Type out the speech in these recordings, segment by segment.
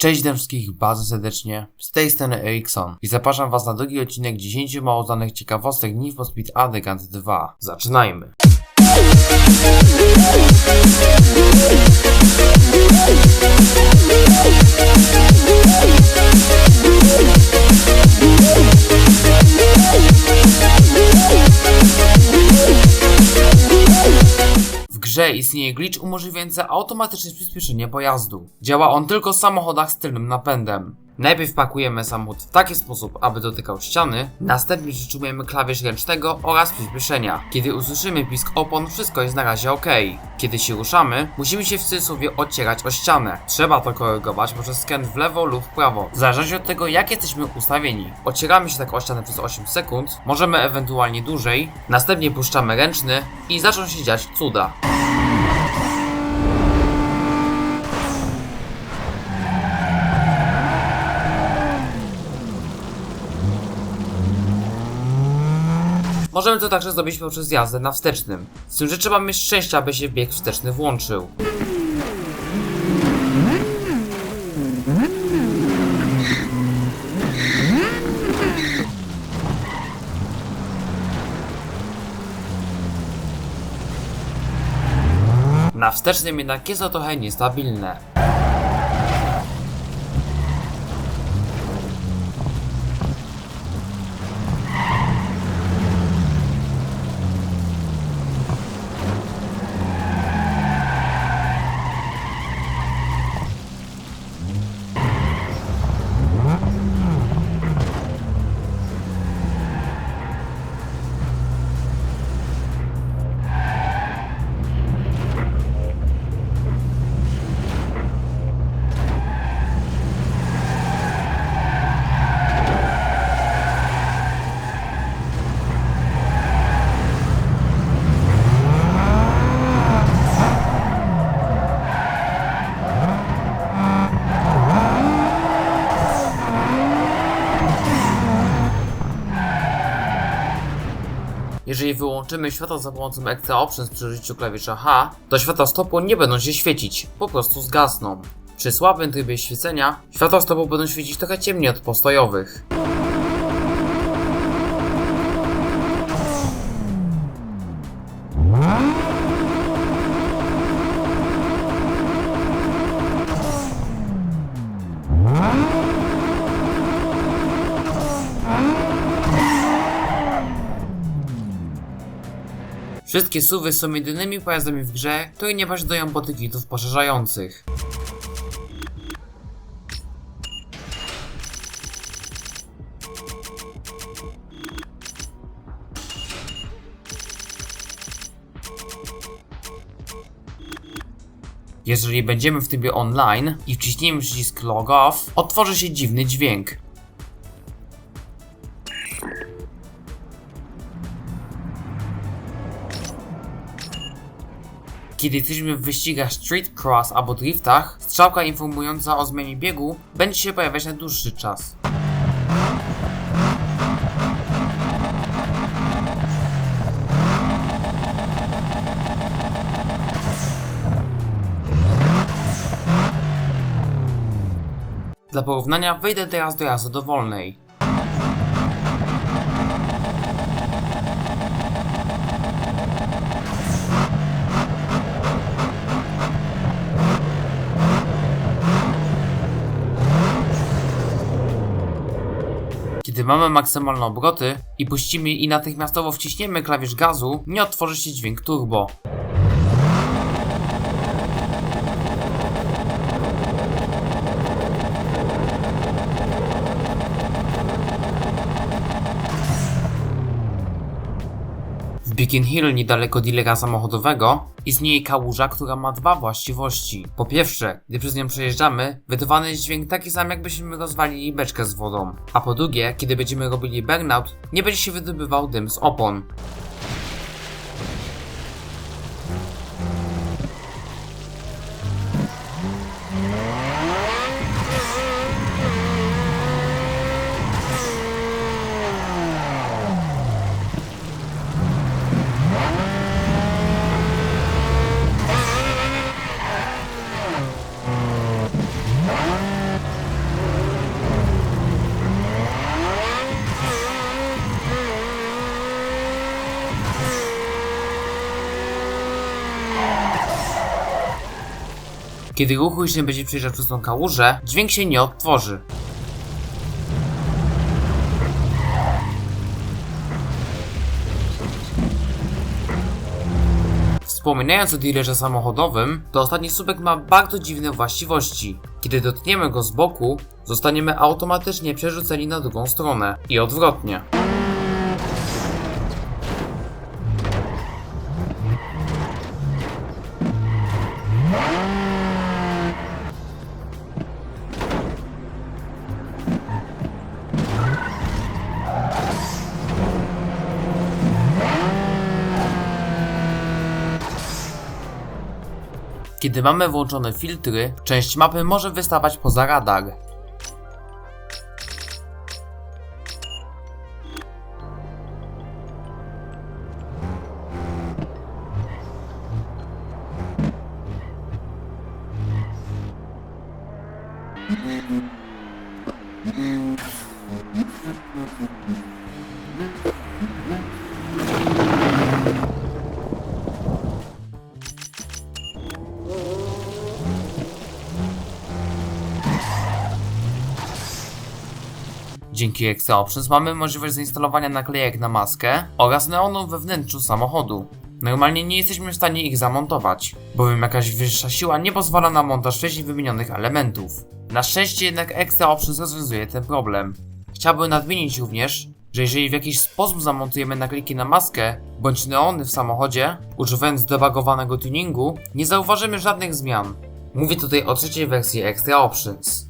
Cześć witam wszystkich bardzo serdecznie, z tej strony i zapraszam was na drugi odcinek 10 mało znanych ciekawostek Need for Speed Underground 2. Zaczynajmy! Grze istnieje glitch umożliwiający automatyczne przyspieszenie pojazdu. Działa on tylko w samochodach z tylnym napędem. Najpierw pakujemy samochód w taki sposób, aby dotykał ściany, następnie przytrzymujemy klawisz ręcznego oraz przyspieszenia. Kiedy usłyszymy pisk opon, wszystko jest na razie ok. Kiedy się ruszamy, musimy się w cudzysłowie odcierać o ścianę. Trzeba to korygować poprzez skręt w lewo lub w prawo, w zależności od tego jak jesteśmy ustawieni. Ocieramy się tak o ścianę przez 8 sekund, możemy ewentualnie dłużej, następnie puszczamy ręczny i zaczną się dziać cuda. Możemy to także zrobić poprzez jazdę na wstecznym. Z tym, że trzeba mieć szczęście, aby się bieg wsteczny włączył. Na wstecznym jednak jest to trochę niestabilne. Jeżeli wyłączymy światło za pomocą Extra Options przy użyciu klawisza H, to światła stopu nie będą się świecić, po prostu zgasną. Przy słabym trybie świecenia, światła stopu będą świecić trochę ciemniej od postojowych. Wszystkie suwy są jedynymi pojazdami w grze, które nie posiadają botykitów poszerzających. Jeżeli będziemy w trybie online i wciśniemy przycisk log off, otworzy się dziwny dźwięk. Kiedy jesteśmy w wyścigach street cross albo driftach, strzałka informująca o zmianie biegu będzie się pojawiać na dłuższy czas. Dla porównania wejdę teraz do jazdy dowolnej. Mamy maksymalne obroty i puścimy i natychmiastowo wciśniemy klawisz gazu, nie otworzy się dźwięk turbo. Beacon Hill, niedaleko dealera samochodowego, istnieje kałuża, która ma dwa właściwości. Po pierwsze, gdy przez nią przejeżdżamy, wydawany jest dźwięk taki sam, jakbyśmy rozwalili beczkę z wodą. A po drugie, kiedy będziemy robili burnout, nie będzie się wydobywał dym z opon. Kiedy ruch uliczny będzie przejeżdżał przez tą kałużę, dźwięk się nie odtworzy. Wspominając o dealerze samochodowym, to ostatni słupek ma bardzo dziwne właściwości. Kiedy dotkniemy go z boku, zostaniemy automatycznie przerzuceni na drugą stronę i odwrotnie. Kiedy mamy włączone filtry, część mapy może wystawać poza radar. Dzięki Extra Options mamy możliwość zainstalowania naklejek na maskę oraz neonów we wnętrzu samochodu. Normalnie nie jesteśmy w stanie ich zamontować, bowiem jakaś wyższa siła nie pozwala na montaż wcześniej wymienionych elementów. Na szczęście jednak Extra Options rozwiązuje ten problem. Chciałbym nadmienić również, że jeżeli w jakiś sposób zamontujemy naklejki na maskę bądź neony w samochodzie, używając debugowanego tuningu, nie zauważymy żadnych zmian. Mówię tutaj o trzeciej wersji Extra Options.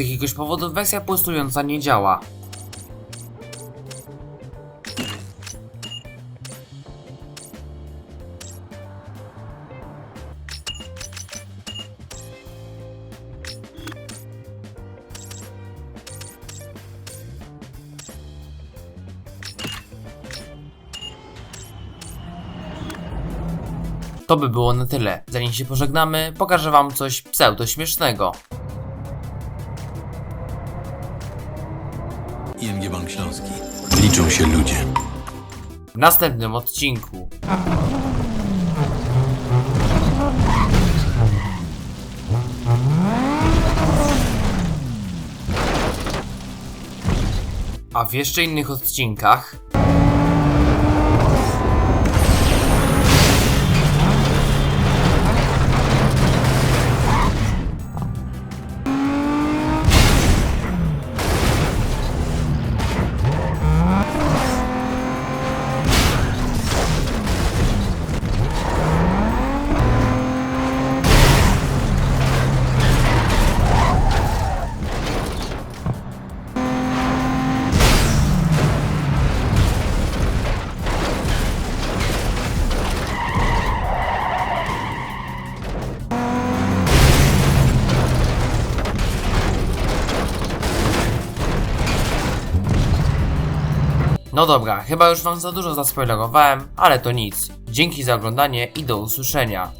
Jakiegoś powodu wersja pulsująca nie działa. To by było na tyle. Zanim się pożegnamy, pokażę wam coś pseudo śmiesznego. IMG Bank Śląski. Liczą się ludzie. W następnym odcinku. A w jeszcze innych odcinkach No dobra, chyba już wam za dużo zaspoilerowałem, ale to nic. Dzięki za oglądanie i do usłyszenia.